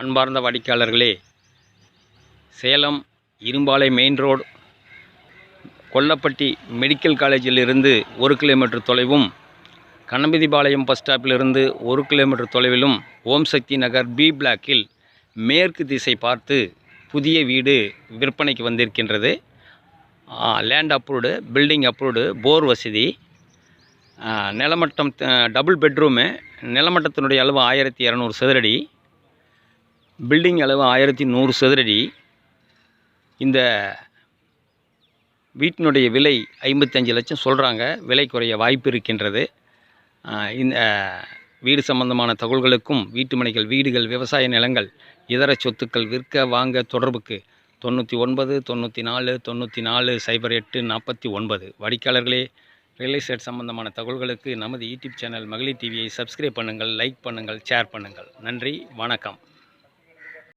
அன்பார்ந்த வாடிக்கையாளர்களே Salem Irumbalai main road Kollapatti medical காலேஜிலிருந்து ஒரு கிலோமீட்டர் தொலைவும் கணபதிபாளையம் பஸ் ஸ்டாப்பிலிருந்து ஒரு கிலோமீட்டர் தொலைவிலும் ஓம் சக்தி நகர் பி பிளாக்கில் மேற்கு திசை பார்த்து புதிய வீடு விற்பனைக்கு வந்திருக்கின்றது. Land approved building approved bore வசதி. நிலமட்டம் டபுள் பெட்ரூமு நிலமட்டத்தினுடைய அளவு ஆயிரத்தி இரநூறு சதுரடி. பில்டிங் அளவு ஆயிரத்தி நூறு சதுரடி. இந்த வீட்டினுடைய விலை ஐம்பத்தஞ்சு லட்சம் சொல்கிறாங்க விலை குறைய வாய்ப்பு இருக்கின்றது. இந்த வீடு சம்பந்தமான தகவல்களுக்கும் வீட்டு மனைகள் வீடுகள் விவசாய நிலங்கள் இதர சொத்துக்கள் விற்க வாங்க தொடர்புக்கு தொண்ணூற்றி ஒன்பது தொண்ணூற்றி நாலு தொண்ணூற்றி நாலு சைபர் எட்டு நாற்பத்தி ஒன்பது. வாடிக்கையாளர்களே ரியல் எஸ்டேட் சம்பந்தமான தகவல்களுக்கு நமது யூடியூப் சேனல் மகளிர் டிவியை சப்ஸ்கிரைப் பண்ணுங்கள் லைக் பண்ணுங்கள் ஷேர் பண்ணுங்கள். நன்றி வணக்கம்.